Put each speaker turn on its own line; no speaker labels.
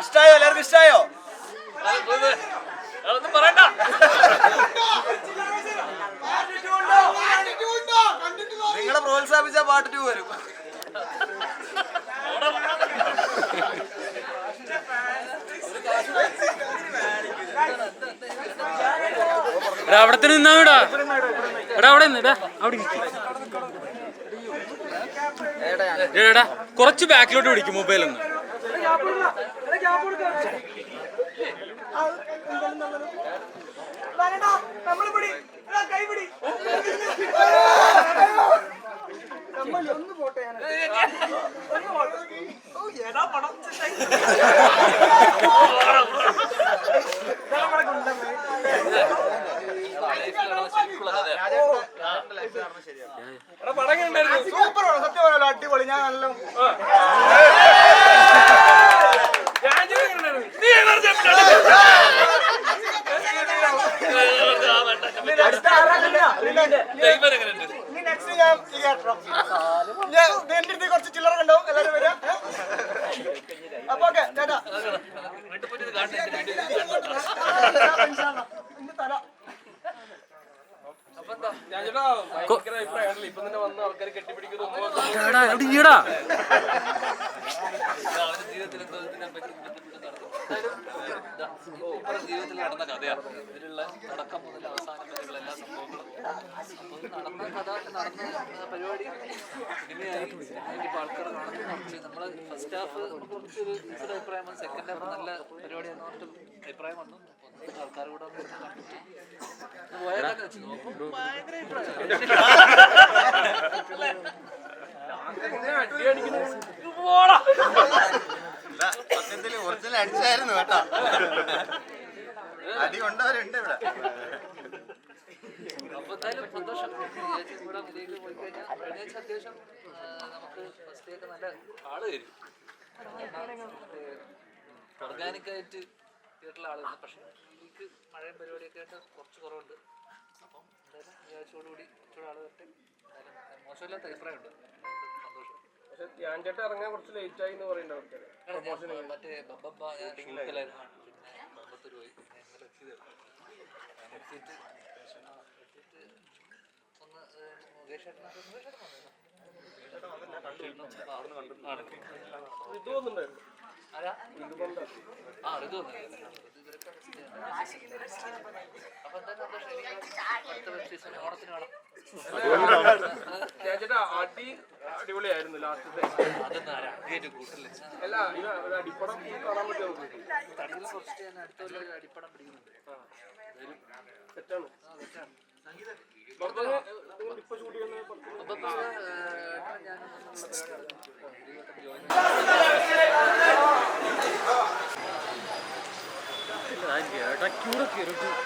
ഇഷ്ടായോ? എല്ലാവർക്കും ഇഷ്ടായോ? പ്രോത്സാഹിപ്പിച്ച പാട്ട് ടു വരും
എടാ അവിടെ നിന്നാ വിടാ. എടാ അവിടെ നിന്ന് എടാ അവിടെ. എടാ, എടാ കുറച്ച് ബാക്കിലോട്ട് പിടിക്കും മൊബൈൽ ഒന്ന്
സൂപ്പർ സത്യം പറയാലോ അടിപൊളി ഞാൻ നല്ല ഇനി നെക്സ്റ്റ് ഞാൻ ഈ കേട്ടോ ഞാൻ എന്റെ അടുത്ത് കുറച്ച് ചില്ലറ കണ്ടോ? എല്ലാരും വരാ. അപ്പൊ ഓക്കെ ചേട്ടാ
അവിടെ ഈടാ
ജീവിതത്തിൽ നടന്ന കഥയാണ് ഇതിലുള്ള തുടക്കം മുതൽ അവസാനം വരെയുള്ള എല്ലാ സംഭവങ്ങളും നടന്ന കഥ നടന്ന പരിപാടി സിനിമയായി സിനിമയ്ക്ക് ആൾക്കാർ കാണുന്നു പക്ഷേ നമ്മൾ ഫസ്റ്റ് ഹാഫ് കുറച്ചൊരു മിക്സഡ് അഭിപ്രായം. സെക്കൻഡ് ഹാഫ് നല്ല പരിപാടി എന്ന് പറഞ്ഞിട്ട് അഭിപ്രായം വന്നു ആൾക്കാർ കൂടെ ഒന്ന് ഇരുന്ന്
സത്യത്തിൽ ഒറിജിനൽ അടിച്ചായിരുന്നു കേട്ടോ. അടി കൊണ്ടവരുണ്ട് ഇവിടെ.
അപ്പോൾ എന്തായാലും സന്തോഷം. കൂടെ ഇതിലേക്ക് പോയി കഴിഞ്ഞാൽ കഴിഞ്ഞാഴ്ച അത്യാവശ്യം ഫസ്റ്റ് ഒക്കെ നല്ല ആൾ വരും ഓർഗാനിക് ആയിട്ട് തിയേറ്ററിൽ ആൾ പക്ഷേ ഇതിലേക്ക് മഴയും പരിപാടിയൊക്കെ കുറച്ച് കുറവുണ്ട്. അപ്പം എന്തായാലും ഈ ആഴ്ചയോടുകൂടി കുറച്ചുകൂടെ ആൾ വരട്ടെ എന്തായാലും മോശമില്ലാത്ത
ഞാൻ ചേട്ടൻ ഇറങ്ങാൻ കുറച്ച് ലേറ്റ് ആയി എന്ന് പറയുന്നുണ്ട് ആൾക്കാര്.
ഞാൻ മറ്റേ ബബ്ബ ഞാൻ ഷൂട്ടിലായിരുന്നു പിന്നെ ബമ്പത്തൂർ പോയി. ഇന്നലെ എത്തിയതേ. എത്തിയിട്ട് ആ, എത്തിയിട്ട് ഒന്ന് ഏഹ്, മുകേഷ് ചേട്ടനൊക്കെ മുകേഷ് ചേട്ടൻ വന്നിരുന്നോ? ആ.
ഇത് വന്നിട്ടുണ്ടായിരുന്നു.
ആരാ? ആ, ഋതു വന്നിരുന്നു. ഋതു ഇവരൊക്കെ miss ചെയ്യുന്നുണ്ട്. അപ്പൊ എന്തായാലും സന്തോഷം. ഇനി അടുത്ത വെബ് സീസൺ ഓണത്തിന് കാണാം
ഞാൻ ചേട്ടാ അടി അടിപൊളിയായിരുന്നു ലാസ്റ്റത്തെ കാണാൻ സെറ്റാണ് ഷൂട്ട്